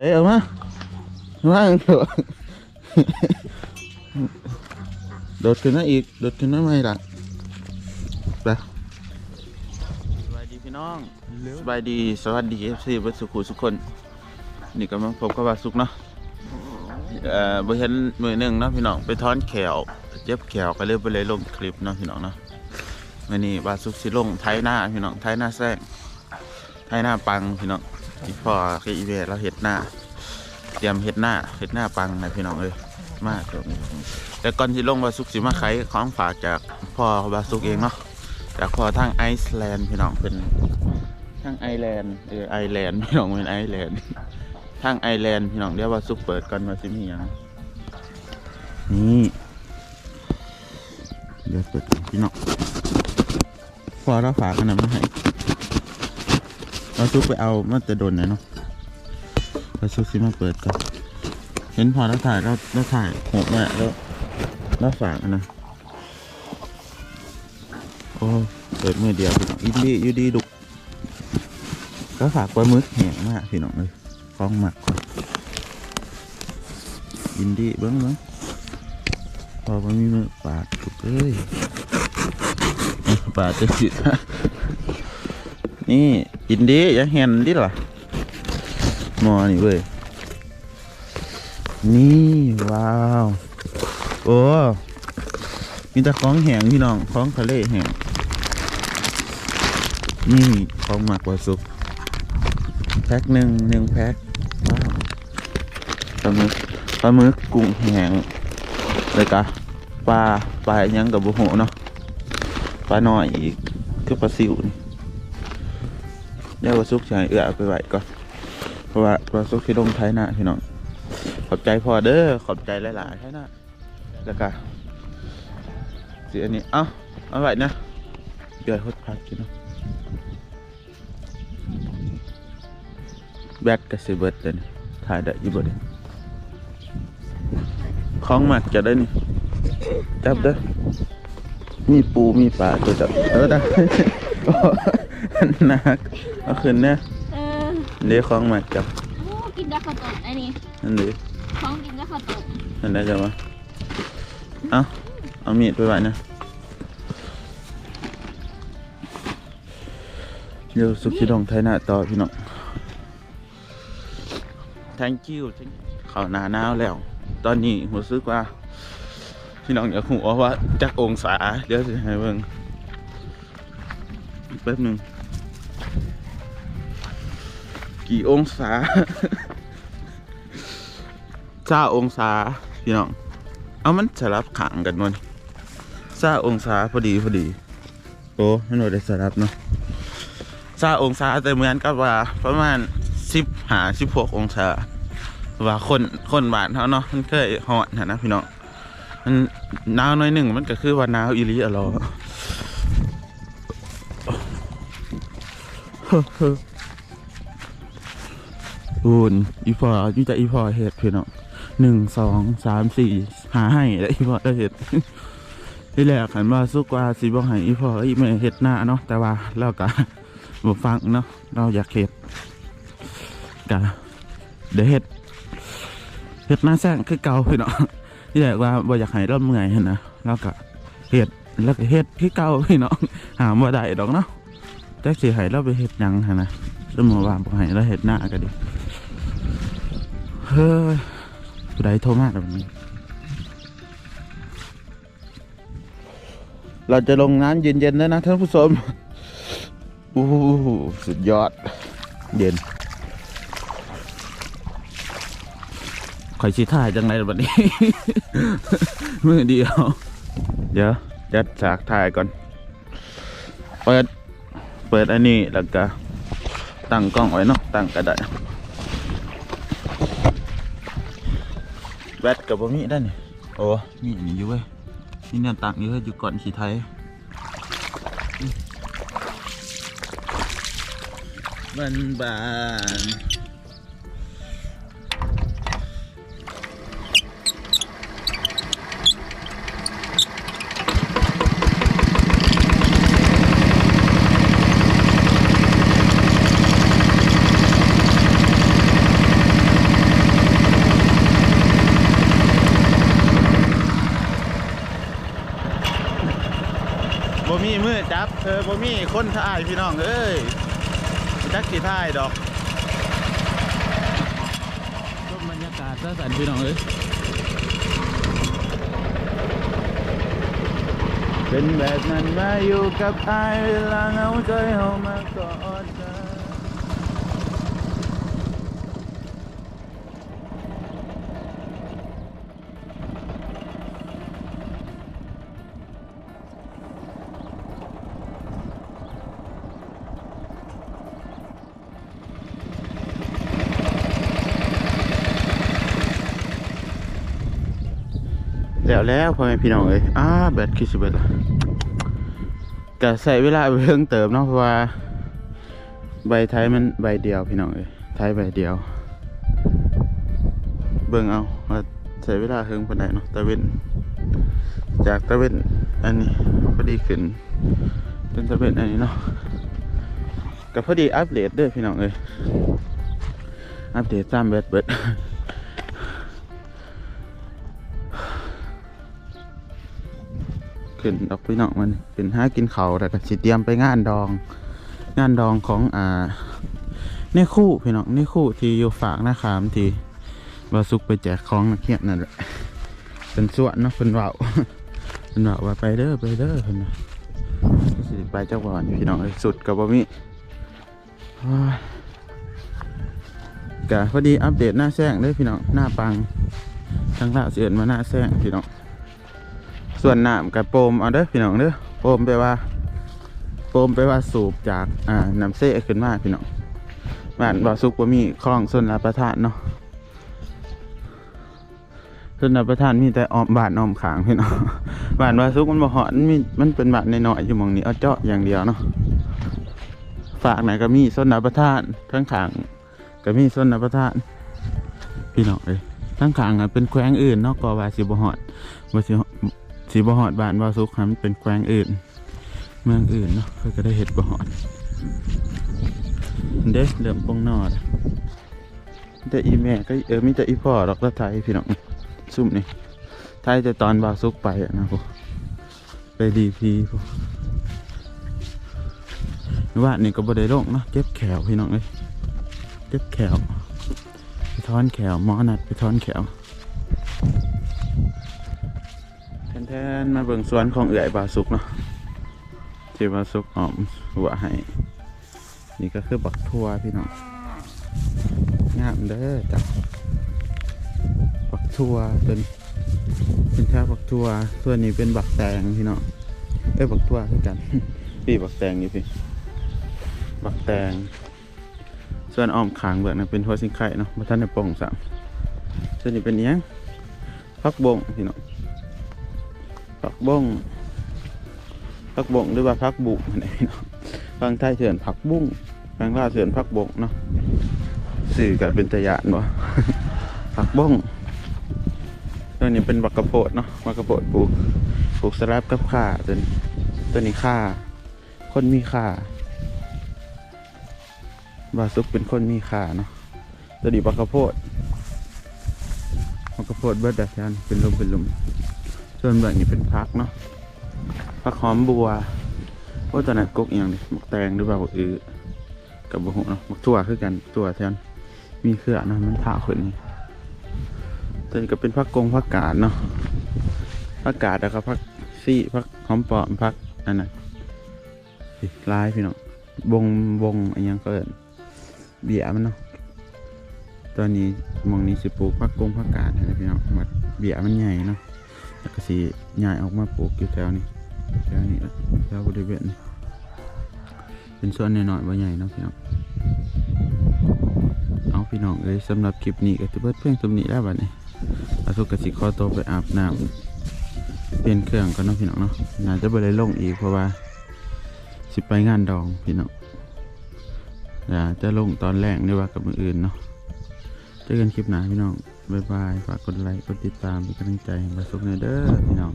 เอ้ยเอามาเอามาเถอะโดดขึ้นมาอีกโดดขึ้นมาไม่ละไปสบายดีพี่น้องสบายดีสวัสดีเอฟซีบัสุขุสุกคน นี่ก็มาพบกับบาสุกเนาะเอ่อบ่เห็นมือหนึ่งเนาะพี่น้องไปถอนแขวเจ็บแขวก็เลยไปเลยลงคลิปเนาะพี่น้องเนาะวันนี้บาสุกสิลงไทยหน้าพี่น้องไทยหน้าแซงไทยหน้าปังพี่น้อง อีพอคืออีเวเราเห็ดหน้า เตรียมเห็ดหน้าเห็ดหน้าปังนะพี่น้องเอ้ยมากครับแต่ก่อนที่ลงบาสุกสิมาไขของฝากจากพ่อบาสุกเองเนาะจากพ่อทางไอซ์แลนด์พี่น้องเป็นทางไอแลนด์เออไอแลนด์พี่น้องเป็นไอแลนด์ทางไอแลนด์พี่น้องเดี๋ยวบาสุกเปิดก่อนว่าสิมีหยังนี่เดี๋ยวเปิดพี่น้องพ่อเราฝากขนมมาให้ บาสุกไปเอามาแต่โดนเลยเนาะไปซุกซิมาเปิดก่อนเห็นพอแล้วถ่ายแล้วแล้วถ่ายหกแม่แล้วแล้วฝากนะโอ้เปิดมือเดียวพี่น้องอินดี้อยู่ดีดุกก็ฝากปลาหมึกแห้งมากพี่น้องเลยคล้องหมักก่อนอินดี้เบิ้งเบิ้งพอมันมีมือปาดถูกเอ้ยเอาปาดจะสินี่ อินดี้อยังเห็นดิล่ะมอนี่เว้ยนี่ว้าว โอ้มีแต่ของแหงพี่น้องของทะเลแหงนี่ของหมักวาสุกแพ็คหนึ่งหนึ่งแพ็คว้าวปลาหมึกปลาหมึกกุ้งแหงเลยกะปลาปลายังกับบุโหเนาะปลาหน่อยอีกคือปลาซิวนี่ เดี๋ยววาสุกใช้เอื้อเอาไปไหว้ก่อนเพราะว่าเราสุกที่ลงไทยหน้าพี่น้องขอบใจพอเด้อขอบใจหลายๆไทยหน้าแล้วก็สีอันนี้เอ้าเอาไว้นะเดือดฮดพักกินเนาะแบตกับสิเบิร์ดเลยนี่ถ่ายได้ยี่บ่เด้องมักจะได้นี่จับเด้อมีปูมีปลาตัวจับเออได้โอ้หนัก เอาขึ้นเนี่ยเออเดี๋ยวของหมักจับโอ้กินได้ข้าวต้มอันนี้นั่นดิของกินได้ข้าวต้มนั่นได้จะวะเอาเอามีดไปไว้นะเดี๋ยวสุขิดองไทยหน้าต่อพี่น้อง thank you thank you เข้าหน้าหนาวแล้ว ตอนนี้รู้สึกว่า พี่น้องอยากหัวว่าจักองศา เดี๋ยวจะให้เบิ่งแป๊บหนึ่ง กี่องศาเจ้าองศาพี่น้อง เอามันสลับขังกันมันเจ้าองศาพอดีพอดี โอ้ไม่หน่ได้สลับเนาะเจ้าองศาแต่เหมือนกับว่าประมาณสิบหาสิบหกองศาว่าคนคนบานเขาเนาะมันเคยหอนนะพี่น้องมันหนาวหน้อยหนึ่งมันก็คือว่าหนาวอีหลีอะรอ อูนอีพอนี่จะอีพอเห็ดพี่น้องหนึ่งสองสามสี่หาให้แล้วอีพอได้เห็ดที่แรกขันว่าสุกว่าสีบอกให้อีพออีไม่เห็ดหน้าเนาะแต่ว่าเราก็บ่ฟังเนาะเราอยากเห็ดกะเดี๋ยวเห็ดเห็ดหน้าแซงคือเก่าพี่น้องที่แรกว่าบ่อยากให้เราเมื่อยนนะแล้วก็เห็ดแล้วก็เห็ดคือเก่าพี่น้องหาบ่ได้ดอกเนาะแต่สิให้เราไปเห็ดยังนนะสมมติว่าบ่ให้เราเห็ดหน้าก็ดี เฮ้ยผู้ใดโทรมาแบบนี้ เราจะลงน้ำเย็นๆแล้วนะท่านผู้ชมอู้หูสุดยอด เย็นข่อยชีท่ายจังไรแบบนี้ มือเดียว เดี๋ยวจัดฉากถ่ายก่อน เปิด เปิดอันนี้แล้วก็ตั้งกล้องไว้เนาะตั้งกระดาษ แบตกับบ่มีได้นี่โอ้มีอันนี้อยู่เว้ยนี่เนี่ยตังอยู่เว้ยอยู่ก่อนขี่ไทยบันบาน จับเธอบ่มีคนท่ายพี่น้องเอ้ยจักสีท่ายดอกชมบรรยากาศซะสันพี่น้องเอ้ยเป็นแบบนั้นมาอยู่กับอายเวลาเหงาใจเฮามากอดกัน แล้วแล้วพ่อแม่พี่น้องเอ้ยอ้าแบตคือสิเบิดละก็ใส่เวลาเพิ่งเติมเนาะเพราะว่า ใบไทยมันใบเดียวพี่น้องเอ้ยไทยใบเดียว เบิ่งเอาว่าใช้เวลาเพิ่งปานใดเนาะตะเวนจากตะเวนอันนี้พอดีขึ้นเป็นตะเวนอันนี้เนาะก็พอดีอัปเดตด้อพี่น้องเอ้ยอัปเดตตามแบตเบิด ขึ้นดอกพี่น้องมันเป็นห้ากินเขาแต่ก็สิเตรียมไปงานดอง งานดองของอ่าในคู่พี่น้องในคู่ที่อยู่ฝากนะครับที่บาสุกไปแจกของนักเรียนนั่นแหละเป็นส่วนเนาะเป็นเว่าเป็นเว่าว่าไปเด้อไปเด้อเพิ่นนะสิไปเจ้าบ่อนพี่น้องเอ้ยสุดกับบ่มีโอ้ยกะพอดีอัปเดตหน้าแซงเด้พี่น้องหน้าปังทางล่าเสียนมาหน้าแซงพี่น้อง ส่วนน้ำกับโปมเอาเด้อพี่น้องเด้อโปมไปว่าโปมไปว่าสูบจากอ่าน้ำเซ่ขึ้นมาพี่น้องบ้านบ่อซุกว่ามีคลองส่วนรับประทานเนาะส่วนรับประทานมีแต่ออมบ้านออมขางพี่น้องบ้านบ่อซุกมันบ่หอนมีมันเป็นบานน้อยๆอยู่หมองนี้เอาเจาะอย่างเดียวเนาะฝากไหนก็มีส่วนรับประทานทั้งขางก็มีส่วนรับประทาน พี่น้องเอ้ยทั้งขางอะเป็นแขวงอื่นเนาะก็ว่าสิบ่หอดบ่สิ สีบหอดบ้านบ่าวสุกครับมันเป็นแควงอื่น เมืองอื่นเนาะเพื่อก็ได้เห็ดบหอดเด้เริ่มปงนอดแต่อีแม่ก็เออมีแต่อีพ่อดอกละไทยพี่น้องซุ่มนี่ไทยแต่ตอนบ่าวสุกไปอะนะพวกไปดีพีพวกว่านี่ก็บ่ได้ลงเนาะเจ็บแขวพี่น้องเลยเจ็บแขวไปทอนแขวหมอนัดไปทอนแขว แทนมาเบิ่งสวนของเอื่อยบาสุกเนาะที่บาสุกหอมหัวให้นี่ก็คือบักทั่วพี่น้องงามเด้อจับบักทั่วตัวนี้เป็นแค่บักทั่วตัวนี้เป็นบักแตงพี่น้องเอ้ยบักทั่วคือกันพี่บักแตงอยู่พี่บักแตง ส่วนอ้อมขางเบิกนะเป็นหัวสิงไข่เนาะมาท่านในป่องสามส่วนนี้เป็นอิหยังพักบงพี่น้อง ผักบ้งผักบงหรือว่าผักบุกนั่นเองเนาะบางไทยเถื่อนผักบุ้งบางลาเถื่อนผักบงเนาะสื่อกับเป็นตะยานบ่ผักบ้งตัวนี้เป็นบักกระโพดเนาะบักกระโพดปลูกปลูกสลับกับข่าตัวนี้ตัวนี้ข่าคนมีข่าบาซุกเป็นคนมีข่าเนาะตัวนี้บักกระโพดบักกระโพดเบิดแบบนั้นเป็นลมเป็นลม ส่วนแบบนี้เป็นพักเนาะพักหอมบัวว่าตอนนั้นกกอย่างนี้หมกแตงหรือเปล่ากอือกับบุหเนาะหมกถั่วคือกันตัวแทนมีเครือเนะมันผ่าขึ้นนี่ตัวนี้ก็เป็นพักกงพักกาดเนาะพักกาดแล้วก็พักซี่พักหอมปอมพักอันนั้นสิลายพี่น้องบงบงอันยังก็เอินเบียมันเนาะตอนนี้มองนี้สิปลูกพักกงพักกาดนะพี่น้องหมดเบียมันใหญ่เนาะ ก็สีใหญ่ออกมาปลูกอยู่แถวนี้แถวนี้แถวบริเวณนี้เป็นส่วนน้อยๆว่าใหญ่เนาะพี่น้องเอาพี่น้องเอ้ยสำหรับคลิปนี้ก็จะเบิดเพียงตรงนี้แล้วบัดนี้อาสุกกสิขอตัวไปอาบน้ำเปลี่ยนเครื่องก่อนเนาะพี่น้องเนาะน่าจะบ่ได้ลงอีกเพราะว่าสิไปงานดองพี่น้องอย่าจะลงตอนแรกนี่ว่ากับมืออื่นเนาะเจอกันคลิปหน้าพี่น้อง บายบายฝากกดไลค์กดติดตามเป็นกำลังใจมาสุกในเด้อพี่น้อง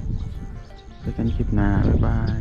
เจอกันคลิปหน้าบายบาย